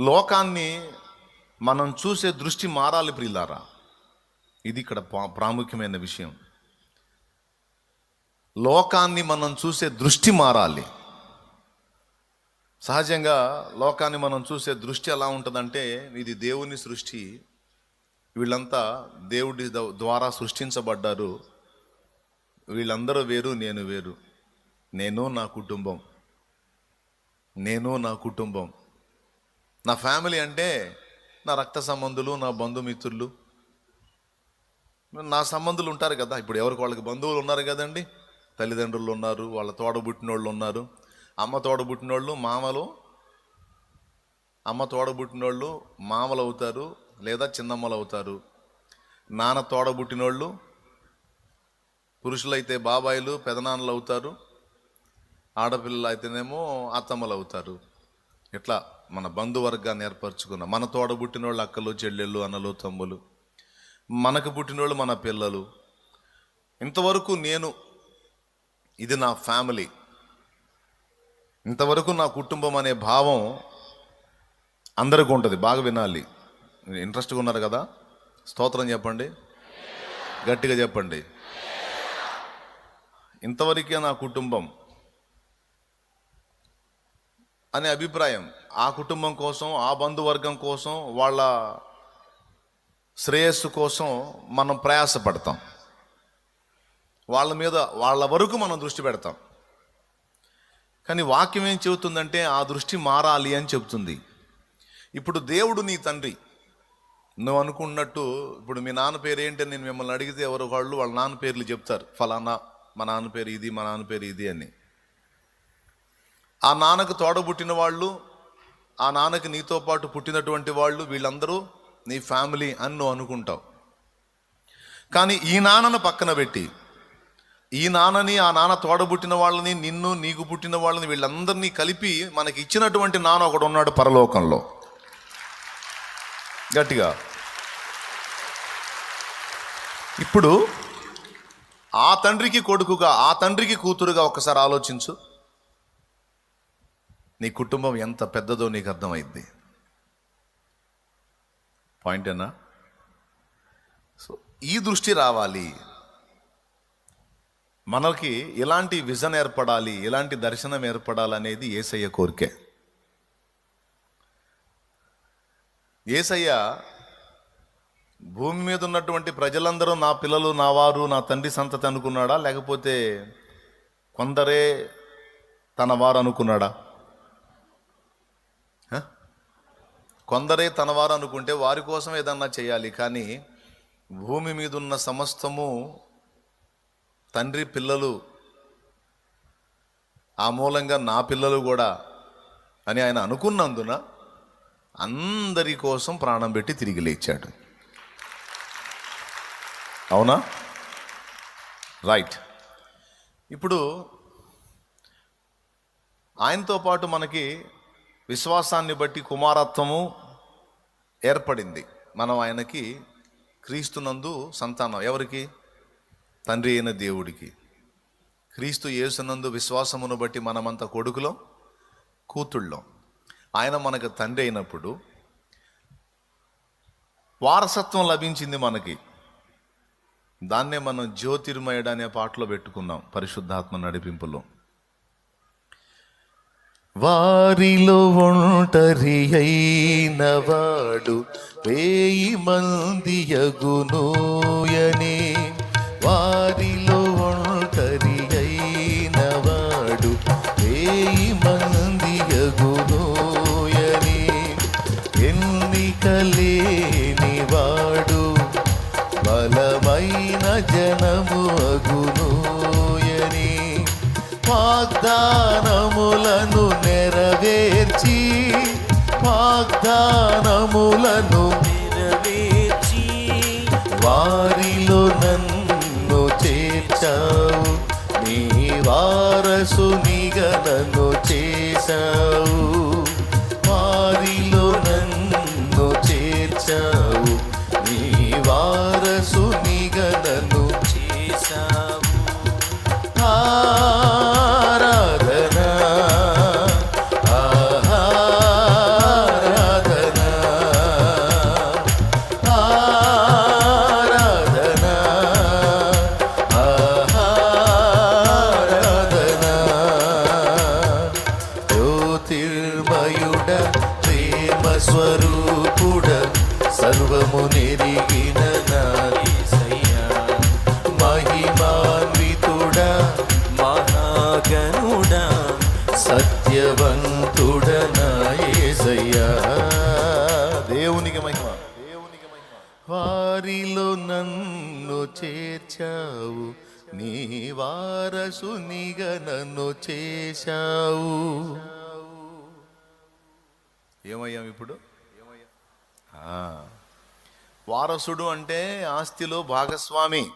లోకాన్ని మనం చూసే దృష్టి మారాలి ప్రియులారా. ఇది ఇక్కడ ప్రాముఖ్యమైన విషయం. లోకాన్ని మనం చూసే దృష్టి మారాలి. సహజంగా లోకాన్ని మనం చూసే దృష్టి ఎలా ఉంటుందంటే ఇది దేవుని సృష్టి. వీళ్ళంతా దేవుడి ద్వారా సృష్టించబడ్డారు. వీళ్ళందరూ వేరు నేను వేరు. నేను నా కుటుంబం. నేను నా కుటుంబం. నా ఫ్యామిలీ అంటే నా రక్త సంబంధులు నా బంధుమిత్రులు. నా సంబంధులు ఉంటారు కదా ఇప్పుడు ఎవరికి వాళ్ళకి బంధువులు ఉన్నారు కదండి? తల్లిదండ్రులు ఉన్నారు వాళ్ళ తోడబుట్టినోళ్ళు ఉన్నారు. అమ్మ తోడబుట్టినోళ్ళు మామలు అమ్మ తోడబుట్టినోళ్ళు మామలు అవుతారు లేదా చిన్నమ్మలు అవుతారు. నాన్న తోడబుట్టినోళ్ళు పురుషులైతే బాబాయిలు పెదనాన్నలు అవుతారు. ఆడపిల్లలు అయితేనేమో అత్తమ్మలు అవుతారు. ఇట్లా మన బంధువర్గాన్ని ఏర్పరచుకున్న మన తోడబుట్టిన వాళ్ళు అక్కలు చెల్లెళ్ళు అన్నలు తమ్ములు మనకు పుట్టినోళ్ళు మన పిల్లలు. ఇంతవరకు నేను ఇది నా ఫ్యామిలీ. ఇంతవరకు నా కుటుంబం అనే భావం అందరికీ ఉంటుంది బాగా వినాలి. ఇంట్రెస్ట్గా ఉన్నారు కదా? స్తోత్రం చెప్పండి. గట్టిగా చెప్పండి. ఇంతవరకే నా కుటుంబం అనే అభిప్రాయం ఆ కుటుంబం కోసం ఆ బంధువర్గం కోసం వాళ్ళ శ్రేయస్సు కోసం మనం ప్రయాసపడతాం. వాళ్ళ మీద వాళ్ళ వరకు మనం దృష్టి పెడతాం. కానీ వాక్యం ఏం చెబుతుందంటే ఆ దృష్టి మారాలి అని చెబుతుంది. ఇప్పుడు దేవుడు నీ తండ్రి. నువ్వు అనుకున్నట్టు ఇప్పుడు మీ నాన్న పేరు ఏంటి అని నేను మిమ్మల్ని అడిగితే ఎవరు వాళ్ళు వాళ్ళ నాన్న పేర్లు చెప్తారు. ఫలానా మా నాన్న పేరు ఇది మా నాన్న పేరు ఇది అని. ఆ నాన్నకు తోడబుట్టిన వాళ్ళు ఆ నాన్నకి నీతో పాటు పుట్టినటువంటి వాళ్ళు వీళ్ళందరూ నీ ఫ్యామిలీ అని నువ్వు అనుకుంటావు. కానీ ఈ నాన్నను పక్కన పెట్టి ఈ నాన్నని ఆ నాన్న తోడబుట్టిన వాళ్ళని నిన్ను నీకు పుట్టిన వాళ్ళని వీళ్ళందరినీ కలిపి మనకి ఇచ్చినటువంటి నాన్న ఒకడు ఉన్నాడు పరలోకంలో. గట్టిగా. ఇప్పుడు ఆ తండ్రికి కొడుకుగా ఆ తండ్రికి కూతురుగా ఒకసారి ఆలోచించు. నీ కుటుంబం ఎంత పెద్దదో నీకు అర్థమైంది పాయింట్ ఏనా? సో ఈ దృష్టి రావాలి. మనకి ఎలాంటి విజన్ ఏర్పడాలి ఎలాంటి దర్శనం ఏర్పడాలి అనేది ఏసయ్య కోరికే. ఏసయ్య భూమి మీద ఉన్నటువంటి ప్రజలందరూ నా పిల్లలు నా వారు నా తండ్రి సంతతి అనుకున్నాడా? లేకపోతే కొందరే తన వారు అనుకున్నాడా? కొందరే తనవారు అనుకుంటే వారి కోసం ఏదన్నా చేయాలి కానీ భూమి మీద ఉన్న సమస్తము తండ్రి పిల్లలు ఆ మూలంగా నా పిల్లలు కూడా అని ఆయన అనుకున్నందున అందరి కోసం ప్రాణం పెట్టి తిరిగి లేచాడు. అవునా? రైట్. ఇప్పుడు ఆయనతో పాటు మనకి విశ్వాసాన్ని బట్టి కుమారత్వము ఏర్పడింది. మనం ఆయనకి క్రీస్తునందు సంతానం. ఎవరికి? తండ్రి అయిన దేవుడికి. క్రీస్తు యేసునందు విశ్వాసమును బట్టి మనమంతా కొడుకులో కూతుళ్ళం. ఆయన మనకు తండ్రి అయినప్పుడు వారసత్వం లభించింది మనకి. దాన్నే మనం జ్యోతిర్మయుడు అనే పాటలో పెట్టుకున్నాం పరిశుద్ధాత్మ నడిపింపులో. వారిలో ఒంటరి అయినవాడు వేయి మంది యగునూయని. వారి నీ వారసునిగా నన్ను చేశావు. ప్రియుడ ప్రేమ స్వరూపుడ సర్వము నెరిగిన మహిమాన్వితుడ మహాగనుడ సత్యవంతుడ నాయసయ్యా దేవునికి మహిమ దేవునికి మహిమ. వారిలో నన్ను చేర్చావు నీ వారసునిగా నన్ను చేశావు. ఏమయ్యాం ఇప్పుడు? వారసుడు అంటే ఆస్తిలో భాగస్వామి.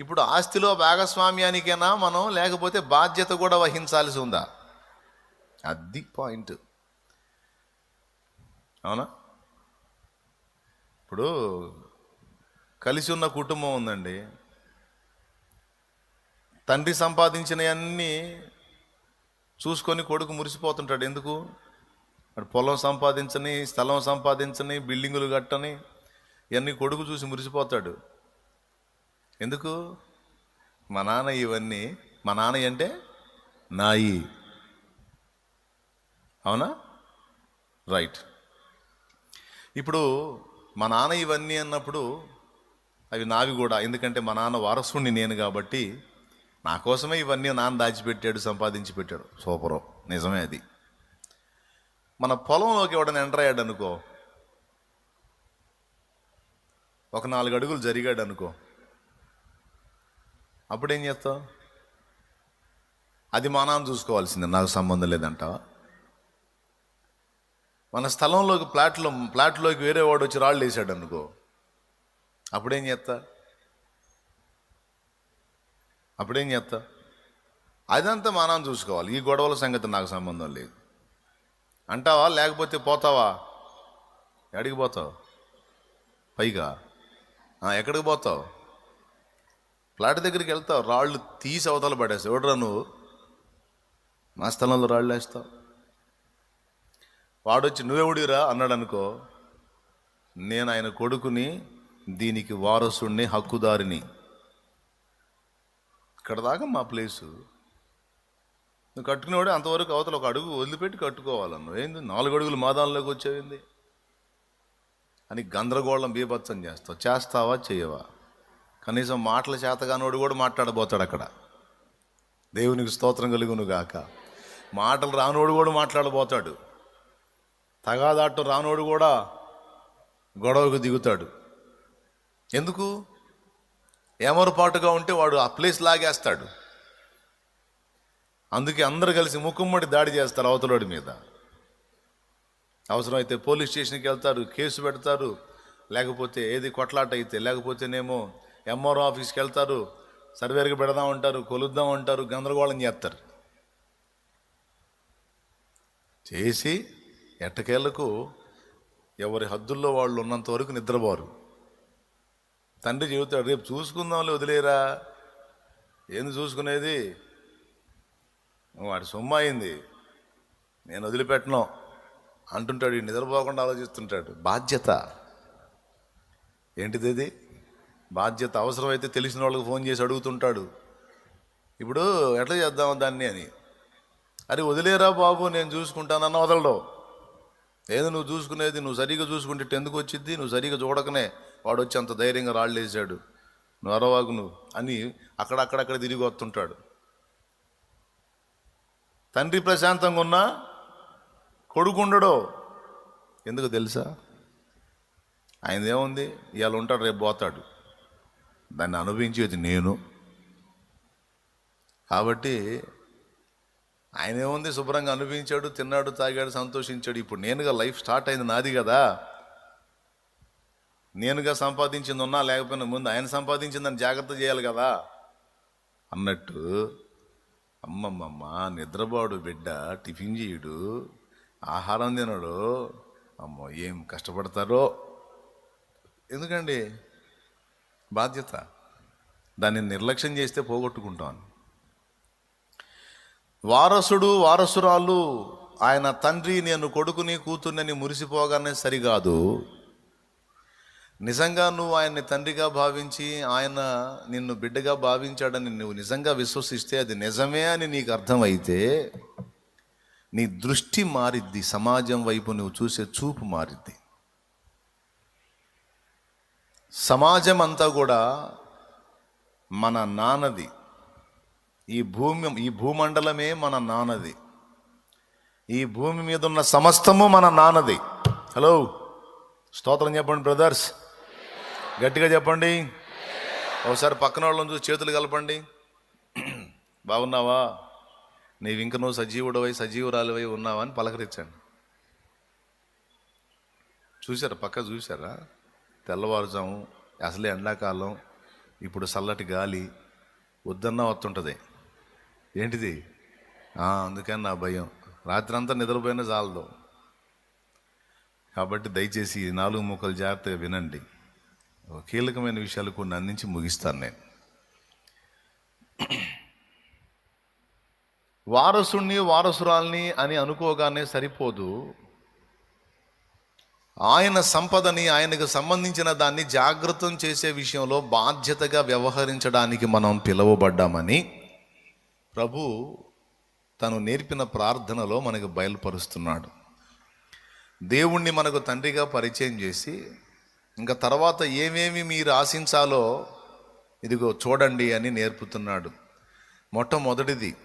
ఇప్పుడు ఆస్తిలో భాగస్వామ్యానికైనా మనం లేకపోతే బాధ్యత కూడా వహించాల్సి ఉందా? అది పాయింట్. అవునా? ఇప్పుడు కలిసి ఉన్న కుటుంబం ఉందండి. తండ్రి సంపాదించినవన్నీ చూసుకొని కొడుకు మురిసిపోతుంటాడు. ఎందుకు? పొలం సంపాదించని స్థలం సంపాదించని బిల్డింగులు కట్టని ఇవన్నీ కొడుకు చూసి మురిసిపోతాడు. ఎందుకు? మా నాన్న ఇవన్నీ మా నాన్న అంటే నాయి. అవునా? రైట్ ఇప్పుడు మా నాన్న ఇవన్నీ అన్నప్పుడు అవి నావి కూడా ఎందుకంటే మా నాన్న వారసుని నేను కాబట్టి నా కోసమే ఇవన్నీ నాన్న దాచిపెట్టాడు సంపాదించి పెట్టాడు సూపరు. నిజమే అది. మన పొలంలోకి ఎవడని ఎంటర్ అయ్యాడు అనుకో ఒక నాలుగు అడుగులు జరిగాడు అనుకో అప్పుడేం చేస్తావు? అది మానాన్ని చూసుకోవాల్సిందే నాకు సంబంధం లేదంటావా? మన స్థలంలోకి ప్లాట్లో ప్లాట్లోకి వేరే వాడు వచ్చి రాళ్ళు వేసాడు అనుకో అప్పుడేం చేస్తా? అప్పుడేం చేస్తా? అదంతా మానాన్ని చూసుకోవాలి. ఈ గొడవల సంగతి నాకు సంబంధం లేదు. అంటావా లేకపోతే పోతావా? ఎక్కడికి పోతావు? పైగా. ఎక్కడికి పోతావు? ప్లాట్ దగ్గరికి వెళ్తావు. రాళ్ళు తీసి అవతల పడేస్తావు. ఎవడరా నువ్వు? మా స్థలంలో రాళ్ళు వేస్తావు. వాడొచ్చి నువ్వెవడిరా అన్నాడు అనుకో నేను ఆయన కొడుకుని దీనికి వారసుడిని హక్కుదారిని. ఇక్కడ దాకా మా ప్లేసు. నువ్వు కట్టుకునేవాడు అంతవరకు అవతల ఒక అడుగు వదిలిపెట్టి కట్టుకోవాలన్ను ఏంది? నాలుగు అడుగులు మాదాల్లోకి వచ్చేవింది? అని గందరగోళం బీభత్సం చేస్తావు. చేస్తావా? చేయవా? కనీసం మాటల చేతగానోడు కూడా మాట్లాడబోతాడు అక్కడ. దేవునికి స్తోత్రం కలుగును గాక. మాటలు రానోడు కూడా మాట్లాడబోతాడు. తగాదాటం రానోడు కూడా గొడవకు దిగుతాడు. ఎందుకు? ఏమరపాటుగా ఉంటే వాడు ఆ ప్లేస్ లాగేస్తాడు. అందుకే అందరు కలిసి ముక్కుమ్మడి దాడి చేస్తారు అవతలోడి మీద. అవసరమైతే పోలీస్ స్టేషన్కి వెళ్తారు కేసు పెడతారు లేకపోతే ఏది కొట్లాట అయితే లేకపోతేనేమో ఎంఆర్ఓ ఆఫీస్కి వెళ్తారు సర్వేర్కి పెడదాం అంటారు కొలుద్దాం అంటారు గందరగోళం చేస్తారు. చేసి ఎట్టకేళ్ళకు ఎవరి హద్దుల్లో వాళ్ళు ఉన్నంత వరకు నిద్రపోరు. తండ్రి చెబుతాడు రేపు చూసుకుందాంలే వదిలేరా? ఏంది చూసుకునేది? వాడి సొమ్ము అయింది. నేను వదిలిపెట్టను. అంటుంటాడు ఈ నిద్రపోకుండా ఆలోచిస్తుంటాడు. బాధ్యత. ఏంటిది ఇది? బాధ్యత అవసరమైతే తెలిసిన వాళ్ళకి ఫోన్ చేసి అడుగుతుంటాడు. ఇప్పుడు ఎట్లా చేద్దాం దాన్ని? అని. అరే వదిలేరా బాబు నేను చూసుకుంటానన్న వదలడు. ఏదో నువ్వు చూసుకునేది నువ్వు సరిగా చూసుకుంటే ఎందుకు వచ్చింది నువ్వు సరిగా చూడకనే వాడు వచ్చి అంత ధైర్యంగా రాళ్ళు వేసాడు నువ్వు అరవాగు నువ్వు. అని అక్కడక్కడక్కడ తిరిగి వస్తుంటాడు. తండ్రి ప్రశాంతంగా ఉన్నా కొడుకుండడో ఎందుకు తెలుసా? ఆయన ఏముంది? ఇవాళ ఉంటాడు రేపు పోతాడు. దాన్ని అనుభవించేది నేను. కాబట్టి ఆయన ఏముంది? శుభ్రంగా అనుభవించాడు తిన్నాడు తాగాడు సంతోషించాడు. ఇప్పుడు నేనుగా లైఫ్ స్టార్ట్ అయింది నాది కదా. నేనుగా సంపాదించింది ఉన్నా లేకపోయినా ముందు ఆయన సంపాదించిందని జాగ్రత్త చేయాలి కదా. అన్నట్టు అమ్మమ్మమ్మ నిద్రపోడు బిడ్డ టిఫిన్ చేయడు ఆహారం తినడు. అమ్మో ఏం కష్టపడతారో. ఎందుకండి? బాధ్యత. దాన్ని నిర్లక్ష్యం చేస్తే పోగొట్టుకుంటాను వారసుడు వారసురాలు ఆయన తండ్రి నేను కొడుకుని కూతుర్నని మురిసిపోగానే సరికాదు నిజంగా నువ్వు ఆయన్ని తండ్రిగా భావించి ఆయన నిన్ను బిడ్డగా భావించాడని నువ్వు నిజంగా విశ్వసిస్తే అది నిజమే అని నీకు అర్థమైతే నీ దృష్టి మారిద్ది సమాజం వైపు నువ్వు చూసే చూపు మారిద్ది. సమాజం అంతా కూడా మన నాన్నది. ఈ భూమి ఈ భూమండలమే మన నాన్నది. ఈ భూమి మీద ఉన్న సమస్తము మన నాన్నది. హలో స్తోత్రం చెప్పండి బ్రదర్స్. గట్టిగా చెప్పండి. ఒకసారి పక్కన వాళ్ళని చూసి చేతులు కలపండి. బాగున్నావా? నీవు ఇంక నువ్వు సజీవుడవై సజీవురాలివై ఉన్నావా అని పలకరించండి. చూసారా పక్క చూసారా తెల్లవారుజాము అసలే ఎండాకాలం ఇప్పుడు చల్లటి గాలి వద్దన్నా వస్తుంటుంది. ఏంటిది? అందుకని నా భయం. రాత్రంతా నిద్రపోయినా చాలదు. కాబట్టి దయచేసి నాలుగు ముక్కలు జాగ్రత్తగా వినండి. ఒక కీలకమైన విషయాలు కొన్ని అందించి ముగిస్తాను నేను. వారసుణ్ణి వారసురాల్ని అని అనుకోగానే సరిపోదు. ఆయన సంపదని ఆయనకు సంబంధించిన దాన్ని జాగ్రత్తం చేసే విషయంలో బాధ్యతగా వ్యవహరించడానికి మనం పిలువబడ్డామని ప్రభు తను నేర్పిన ప్రార్థనలో మనకు బయలుపరుస్తున్నాడు. దేవుణ్ణి మనకు తండ్రిగా పరిచయం చేసి ఇంకా తర్వాత ఏమేమి మీరు ఆశించాలో ఇదిగో చూడండి అని నేర్పుతున్నాడు. మొట్టమొదటిది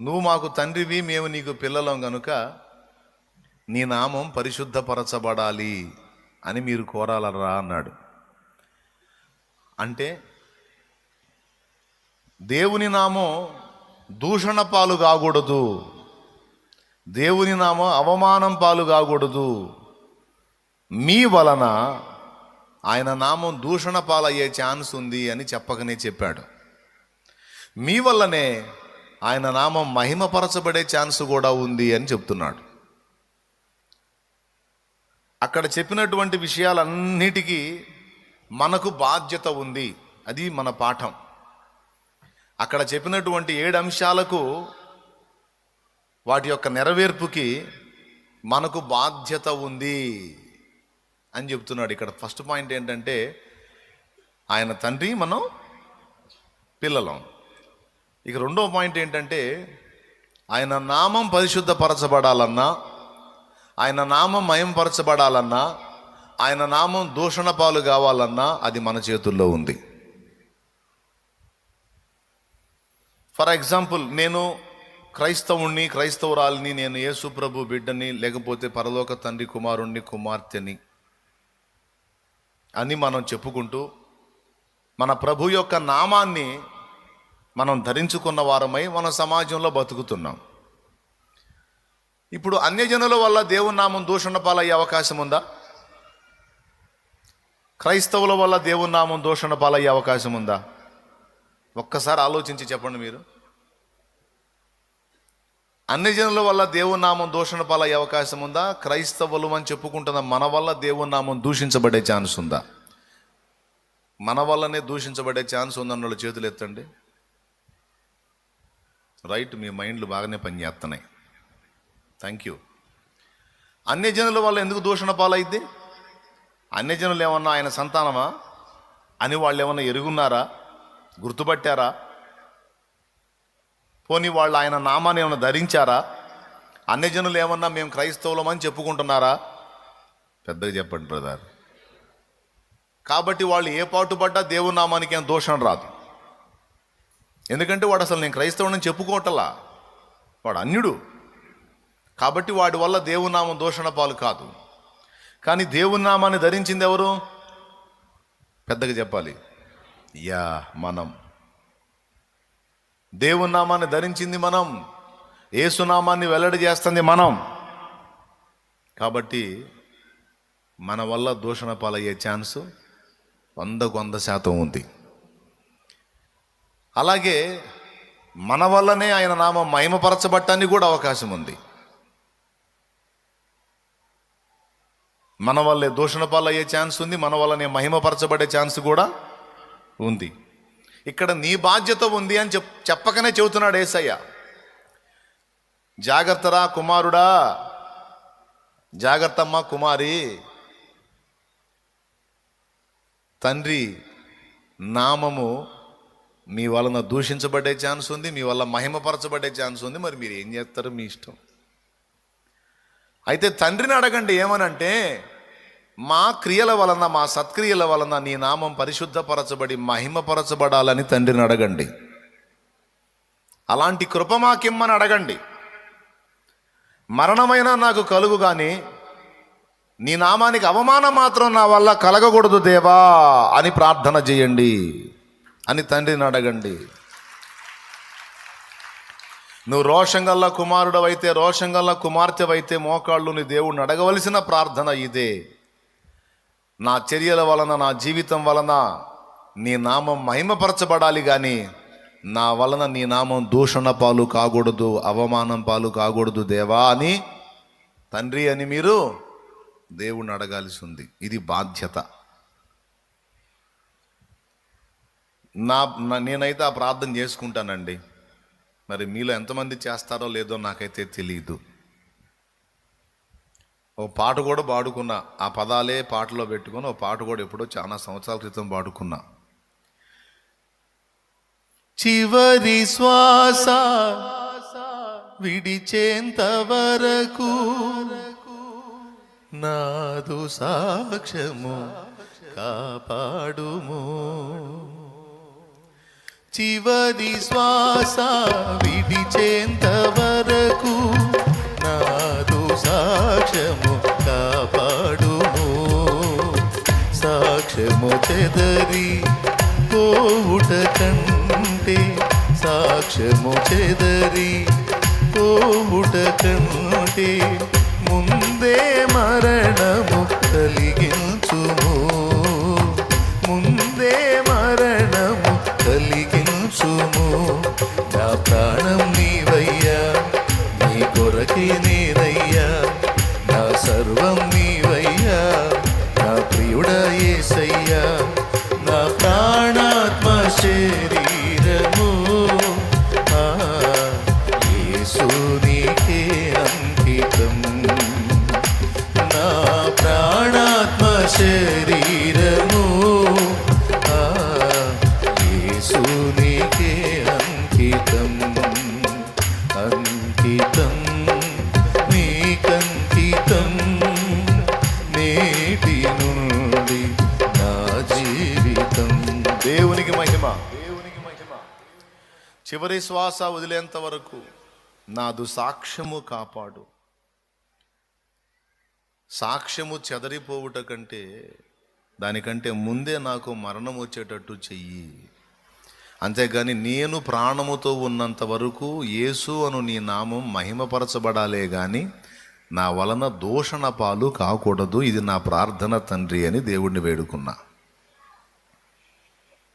నువ్వు మాకు తండ్రివి మేము నీకు పిల్లలం గనుక నీ నామం పరిశుద్ధపరచబడాలి అని మీరు కోరాలరా అన్నాడు. అంటే దేవుని నామం దూషణ పాలు కాకూడదు. దేవుని నామం అవమానం పాలు కాకూడదు. మీ వలన ఆయన నామం దూషణ పాలయ్యే ఛాన్స్ ఉంది అని చెప్పకనే చెప్పాడు. మీ వల్లనే ఆయన నామం మహిమపరచబడే ఛాన్స్ కూడా ఉంది అని చెప్తున్నాడు. అక్కడ చెప్పినటువంటి విషయాలన్నిటికీ మనకు బాధ్యత ఉంది. అది మన పాఠం. అక్కడ చెప్పినటువంటి ఏడు అంశాలకు వాటి యొక్క నెరవేర్పుకి మనకు బాధ్యత ఉంది. అని చెప్తున్నాడు. ఇక్కడ ఫస్ట్ పాయింట్ ఏంటంటే ఆయన తండ్రి మనం పిల్లలం. ఇక రెండో పాయింట్ ఏంటంటే ఆయన నామం పరిశుద్ధపరచబడాలన్నా ఆయన నామం మయంపరచబడాలన్నా ఆయన నామం దూషణ పాలు కావాలన్నా అది మన చేతుల్లో ఉంది. ఫర్ ఎగ్జాంపుల్ నేను క్రైస్తవుణ్ణి క్రైస్తవురాలిని నేను యేసు ప్రభు బిడ్డని లేకపోతే పరలోక తండ్రి కుమారుణ్ణి కుమార్తెని అని మనం చెప్పుకుంటూ మన ప్రభు యొక్క నామాన్ని మనం ధరించుకున్న వారమై మన సమాజంలో బతుకుతున్నాం. ఇప్పుడు అన్యజనుల వల్ల దేవుని నామం దూషణ పాలయ్యే అవకాశం ఉందా? క్రైస్తవుల వల్ల దేవుని నామం దూషణ పాలయ్యే అవకాశం ఉందా? ఒక్కసారి ఆలోచించి చెప్పండి మీరు. అన్ని జనుల వల్ల దేవునామం దూషణ పాలయ్యే అవకాశం ఉందా? క్రైస్తవులు అని చెప్పుకుంటున్న మన వల్ల దేవునామం దూషించబడే ఛాన్స్ ఉందా? మన వల్లనే దూషించబడే ఛాన్స్ ఉందన్న వాళ్ళు చేతులు ఎత్తండి. రైట్ మీ మైండ్లు బాగానే పనిచేస్తున్నాయి. థ్యాంక్ యూ అన్యజనుల వల్ల ఎందుకు దూషణ పాలైద్ది అన్యజనులు ఏమన్నా ఆయన సంతానమా? అని వాళ్ళు ఏమన్నా ఎరుగున్నారా? గుర్తుపట్టారా? పోనీ వాళ్ళు ఆయన నామాన్ని ఏమైనా ధరించారా? అన్యజనులు ఏమన్నా మేము క్రైస్తవులమని చెప్పుకుంటున్నారా? పెద్దగా చెప్పండి బ్రదర్. కాబట్టి వాళ్ళు ఏ పాటుపడ్డా దేవుని నామానికి ఏం దోషం రాదు. ఎందుకంటే వాడు అసలు నేను క్రైస్తవుని చెప్పుకోవటలా. వాడు అన్యుడు. కాబట్టి వాడి వల్ల దేవునామం నామం పాలు కాదు. కానీ దేవుని నామాన్ని ధరించింది ఎవరు? పెద్దగా చెప్పాలి. యా మనం. దేవుని నామాన్ని ధరించింది మనం. ఏసునామాన్ని వెల్లడి చేస్తుంది మనం. కాబట్టి మన వల్ల దూషణ పాలయ్యే ఛాన్స్ వందకు వంద శాతం ఉంది. అలాగే మన వల్లనే ఆయన నామం మహిమపరచబట్టానికి కూడా అవకాశం ఉంది. మన వల్లే దూషణ పాలయ్యే ఛాన్స్ ఉంది మన వల్లనే మహిమపరచబడే ఛాన్స్ కూడా ఉంది. ఇక్కడ నీ బాధ్యత ఉంది అని చెప్ చెప్పకనే చెబుతున్నాడు ఏసయ్య. జాగ్రత్తరా కుమారుడా. జాగ్రత్తమ్మ కుమారి. తండ్రి నామము మీ వలన దూషించబడే ఛాన్స్ ఉంది మీ వల్ల మహిమపరచబడే ఛాన్స్ ఉంది మరి మీరు ఏం చేస్తారు మీ ఇష్టం? అయితే తండ్రిని అడగండి ఏమనంటే మా క్రియల వలన మా సత్క్రియల వలన నీ నామం పరిశుద్ధపరచబడి మహిమపరచబడాలని తండ్రిని అడగండి. అలాంటి కృప మాకిమ్మని అడగండి. మరణమైనా నాకు కలుగు కానీ నీ నామానికి అవమానం మాత్రం నా వల్ల కలగకూడదు దేవా అని ప్రార్థన చేయండి అని తండ్రిని అడగండి. నువ్వు రోషంగల్ల కుమారుడవైతే రోషంగల్ల కుమార్తెవైతే మోకాళ్ళు నీ దేవుడిని అడగవలసిన ప్రార్థన ఇదే. నా చర్యల వలన నా జీవితం వలన నీ నామం మహిమపరచబడాలి కానీ నా వలన నీ నామం దూషణ పాలు కాకూడదు అవమానం పాలు కాకూడదు దేవా అని తండ్రి అని మీరు దేవుణ్ణి అడగాల్సి ఉంది. ఇది బాధ్యత. నా నేనైతే ఆ ప్రార్థన చేసుకుంటానండి. మరి మీలో ఎంతమంది చేస్తారో లేదో నాకైతే తెలియదు ఓ పాట కూడా పాడుకున్నా. ఆ పదాలే పాటలో పెట్టుకొని ఓ పాట కూడా ఎప్పుడో చాలా సంవత్సరాల క్రితం పాడుకున్నా. చివరి శ్వాస విడిచేంత వరకు నాదు సాక్ష్యము కాపాడుము. చివరి శ్వాస విడిచేంత వరకు సాక్ష్యము కాపాడుము సాక్ష్యము చెదరి పోవుట కంటే సాక్ష్యము చెదరి పోవుట కంటే ముందే మరణము కలిగింది శ్వాస వదిలేంత వరకు నాదు సాక్ష్యము కాపాడు. సాక్ష్యము చెదరిపోవుట కంటే దానికంటే ముందే నాకు మరణం వచ్చేటట్టు చెయ్యి. అంతేగాని నేను ప్రాణముతో ఉన్నంత వరకు యేసు అను నీ నామం మహిమపరచబడాలే గాని నా వలన దూషణ పాలు కాకూడదు. ఇది నా ప్రార్థన తండ్రి అని దేవుణ్ణి వేడుకున్నా.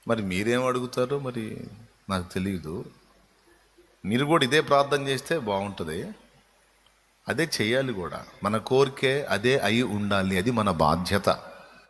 మరి మీరేం అడుగుతారో మరి నాకు తెలియదు మీరు కూడా ఇదే ప్రార్థన చేస్తే బాగుంటుంది. అదే చేయాలి కూడా. మన కోరికే అదే అయి ఉండాలి. అది మన బాధ్యత.